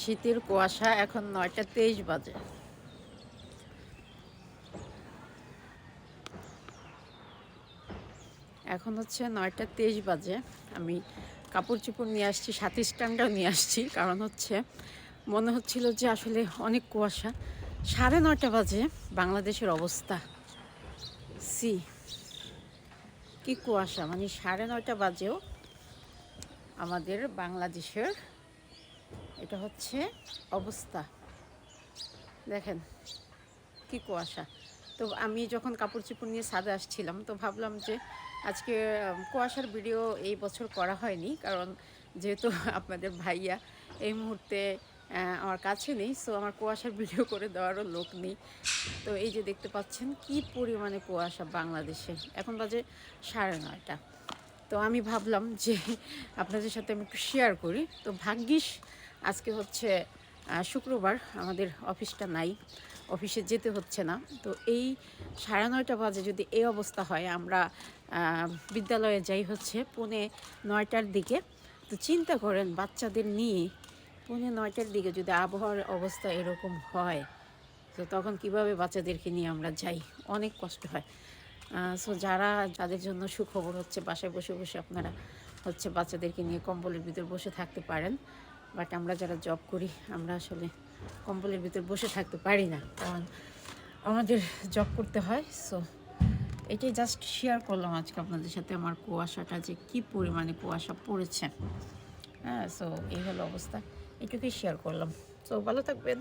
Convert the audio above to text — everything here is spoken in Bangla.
শীতের কুয়াশা এখন নয়টা তেইশ বাজে। এখন হচ্ছে নয়টা তেইশ বাজে। আমি কাপড় চোপড় নিয়ে আসছি, সাথে স্ট্যান্ডটাও নিয়ে আসছি। কারণ হচ্ছে মনে হচ্ছিল যে আসলে অনেক কুয়াশা। সাড়ে নয়টা বাজে, বাংলাদেশের অবস্থা। সি, কি কুয়াশা। মানে সাড়ে নয়টা বাজেও আমাদের বাংলাদেশের এটা হচ্ছে অবস্থা। দেখেন কি কুয়াশা। তো আমি যখন কাপড় চোপড় নিয়ে ছাদে আসছিলাম, তো ভাবলাম যে আজকে কুয়াশার ভিডিও এই বছর করা হয়নি, কারণ যেহেতু আপনাদের ভাইয়া এই মুহূর্তে আমার কাছে নেই সো আমার কুয়াশার ভিডিও করে দেওয়ারও লোক নেই। তো এই যে দেখতে পাচ্ছেন কি পরিমাণে কুয়াশা বাংলাদেশে। এখন বাজে সাড়ে নয়টা। তো আমি ভাবলাম যে আপনাদের সাথে আমি একটু শেয়ার করি। তো ভাগ্যিস আজকে হচ্ছে শুক্রবার আমাদের অফিসটা নাই, অফিসে যেতে হচ্ছে না। তো এই সাড়ে নয়টা বাজে যদি এই অবস্থা হয়, আমরা বিদ্যালয়ে যাই হচ্ছে পৌনে নয়টার দিকে। তো চিন্তা করেন, বাচ্চাদের নিয়ে পৌনে নয়টার দিকে যদি আবহাওয়ার অবস্থা এরকম হয়, তো তখন কীভাবে বাচ্চাদেরকে নিয়ে আমরা যাই? অনেক কষ্ট হয়। সো যারা, যাদের জন্য সুখবর হচ্ছে, বাসায় বসে বসে আপনারা হচ্ছে বাচ্চাদেরকে নিয়ে কম্বলের ভিতরে বসে থাকতে পারেন। বাট আমরা যারা জব করি, আমরা আসলে কম্বলের ভিতর বসে থাকতে পারি না। কারণ আমাদের জব করতে হয় সো এটাই জাস্ট শেয়ার করলাম আজকে আপনাদের সাথে আমার কুয়াশাটা যে কি পরিমাণে কুয়াশা পড়েছে। হ্যাঁ সো এই হলো অবস্থা। এটুকুই শেয়ার করলাম। সো ভালো থাকবেন।